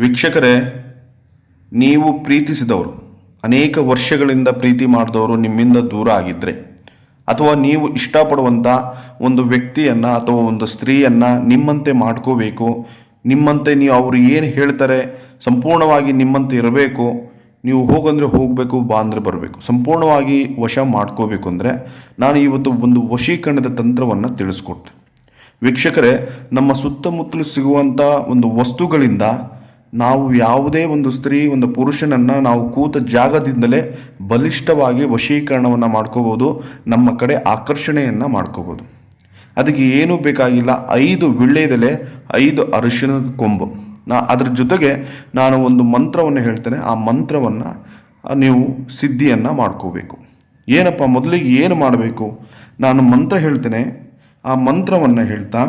ವೀಕ್ಷಕರೇ, ನೀವು ಪ್ರೀತಿಸಿದವರು, ಅನೇಕ ವರ್ಷಗಳಿಂದ ಪ್ರೀತಿ ಮಾಡಿದವರು ನಿಮ್ಮಿಂದ ದೂರ ಆಗಿದ್ದರೆ ಅಥವಾ ನೀವು ಇಷ್ಟಪಡುವಂಥ ಒಂದು ವ್ಯಕ್ತಿಯನ್ನು ಅಥವಾ ಒಂದು ಸ್ತ್ರೀಯನ್ನು ನಿಮ್ಮಂತೆ ಮಾಡ್ಕೋಬೇಕು, ನಿಮ್ಮಂತೆ ನೀವು ಅವರು ಏನು ಹೇಳ್ತಾರೆ, ಸಂಪೂರ್ಣವಾಗಿ ನಿಮ್ಮಂತೆ ಇರಬೇಕು, ನೀವು ಹೋಗಂದರೆ ಹೋಗಬೇಕು ಬಾ ಅಂದರೆ ಬರಬೇಕು, ಸಂಪೂರ್ಣವಾಗಿ ವಶ ಮಾಡ್ಕೋಬೇಕು ಅಂದರೆ ನಾನು ಇವತ್ತು ಒಂದು ವಶೀಕರಣದ ತಂತ್ರವನ್ನು ತಿಳಿಸ್ಕೊಟ್ಟೆ. ವೀಕ್ಷಕರೇ, ನಮ್ಮ ಸುತ್ತಮುತ್ತಲು ಸಿಗುವಂಥ ಒಂದು ವಸ್ತುಗಳಿಂದ ನಾವು ಯಾವುದೇ ಒಂದು ಸ್ತ್ರೀ, ಒಂದು ಪುರುಷನನ್ನು ನಾವು ಕೂತ ಜಾಗದಿಂದಲೇ ಬಲಿಷ್ಠವಾಗಿ ವಶೀಕರಣವನ್ನು ಮಾಡ್ಕೋಬೋದು, ನಮ್ಮ ಕಡೆ ಆಕರ್ಷಣೆಯನ್ನು ಮಾಡ್ಕೋಬೋದು. ಅದಕ್ಕೆ ಏನೂ ಬೇಕಾಗಿಲ್ಲ. ಐದು ವಿಳ್ಳೆದೆಲೆ, ಐದು ಅರಿಶಿಣದ ಕೊಂಬು. ನಾ ಅದ್ರ ಜೊತೆಗೆ ನಾನು ಒಂದು ಮಂತ್ರವನ್ನು ಹೇಳ್ತೇನೆ. ಆ ಮಂತ್ರವನ್ನು ನೀವು ಸಿದ್ಧಿಯನ್ನು ಮಾಡ್ಕೋಬೇಕು. ಏನಪ್ಪ, ಮೊದಲಿಗೆ ಏನು ಮಾಡಬೇಕು? ನಾನು ಮಂತ್ರ ಹೇಳ್ತೇನೆ. ಆ ಮಂತ್ರವನ್ನು ಹೇಳ್ತಾ,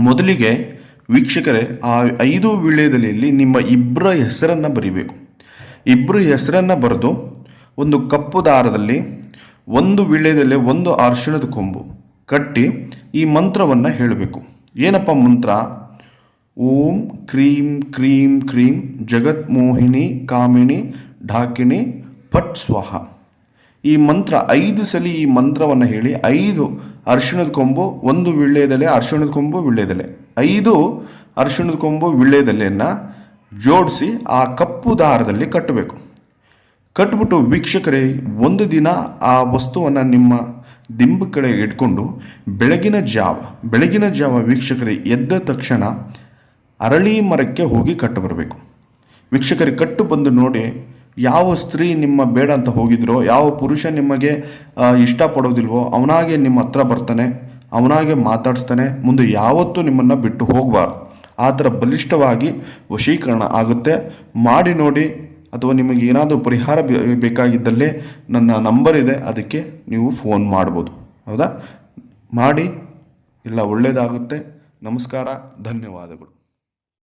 ಮೊದಲಿಗೆ ವೀಕ್ಷಕರೇ, ಆ ಐದು ವಿಳ್ಯದಲೆಯಲ್ಲಿ ನಿಮ್ಮ ಇಬ್ಬರ ಹೆಸರನ್ನು ಬರಿಬೇಕು. ಇಬ್ಬರ ಹೆಸರನ್ನು ಬರೆದು ಒಂದು ಕಪ್ಪು ದಾರದಲ್ಲಿ ಒಂದು ವಿಳ್ಯದೆಲೆ ಒಂದು ಅರ್ಶಿಣದ ಕೊಂಬು ಕಟ್ಟಿ ಈ ಮಂತ್ರವನ್ನು ಹೇಳಬೇಕು. ಏನಪ್ಪ ಮಂತ್ರ? ಓಂ ಕ್ರೀಂ ಕ್ರೀಂ ಕ್ರೀಂ ಜಗತ್ ಮೋಹಿನಿ ಕಾಮಿನಿ ಢಾಕಿಣಿ ಫಟ್ ಸ್ವಾಹ. ಈ ಮಂತ್ರ ಐದು ಸಲ ಈ ಮಂತ್ರವನ್ನು ಹೇಳಿ ಐದು ಅರ್ಶಿಣದ ಕೊಂಬು, ಒಂದು ವಿಳ್ಯದಲೆ ಅರ್ಶಿಣದ ಕೊಂಬು ವಿಳ್ಳೆದೆಲೆ ಐದು ಅರಿಶಿಣದ ಕೊಂಬು ವಿಳ್ಳೆದೆಲೆಯನ್ನು ಜೋಡಿಸಿ ಆ ಕಪ್ಪು ದಾರದಲ್ಲಿ ಕಟ್ಟಬೇಕು. ಕಟ್ಬಿಟ್ಟು ವೀಕ್ಷಕರೇ, ಒಂದು ದಿನ ಆ ವಸ್ತುವನ್ನು ನಿಮ್ಮ ದಿಂಬು ಕಡೆ ಇಟ್ಕೊಂಡು ಬೆಳಗಿನ ಜಾವ ಬೆಳಗಿನ ಜಾವ ವೀಕ್ಷಕರೇ, ಎದ್ದ ತಕ್ಷಣ ಅರಳಿ ಮರಕ್ಕೆ ಹೋಗಿ ಕಟ್ಟು ಬರಬೇಕು. ವೀಕ್ಷಕರಿಗೆ ಕಟ್ಟು ಬಂದು ನೋಡಿ ಯಾವ ಸ್ತ್ರೀ ನಿಮ್ಮ ಬೇಡ ಅಂತ ಹೋಗಿದ್ರೋ, ಯಾವ ಪುರುಷ ನಿಮಗೆ ಇಷ್ಟಪಡೋದಿಲ್ವೋ, ಅವನಾಗೆ ನಿಮ್ಮ ಹತ್ರ ಬರ್ತಾನೆ. ಅವನಾಗೆ ಮಾತಾಡಿಸ್ತಾನೆ, ಮುಂದೆ ಯಾವತ್ತೂ ನಿಮ್ಮನ್ನು ಬಿಟ್ಟು ಹೋಗಬಾರ್ದು. ಆ ಥರ ಬಲಿಷ್ಠವಾಗಿ ವಶೀಕರಣ ಆಗುತ್ತೆ. ಮಾಡಿ ನೋಡಿ, ಅಥವಾ ನಿಮಗೆ ಏನಾದರೂ ಪರಿಹಾರ ಬೇಕಾಗಿದ್ದಲ್ಲಿ ನನ್ನ ನಂಬರ್ ಇದೆ, ಅದಕ್ಕೆ ನೀವು ಫೋನ್ ಮಾಡ್ಬೋದು. ಹೌದಾ? ಮಾಡಿ ಇಲ್ಲ ಒಳ್ಳೆಯದಾಗುತ್ತೆ ನಮಸ್ಕಾರ, ಧನ್ಯವಾದಗಳು.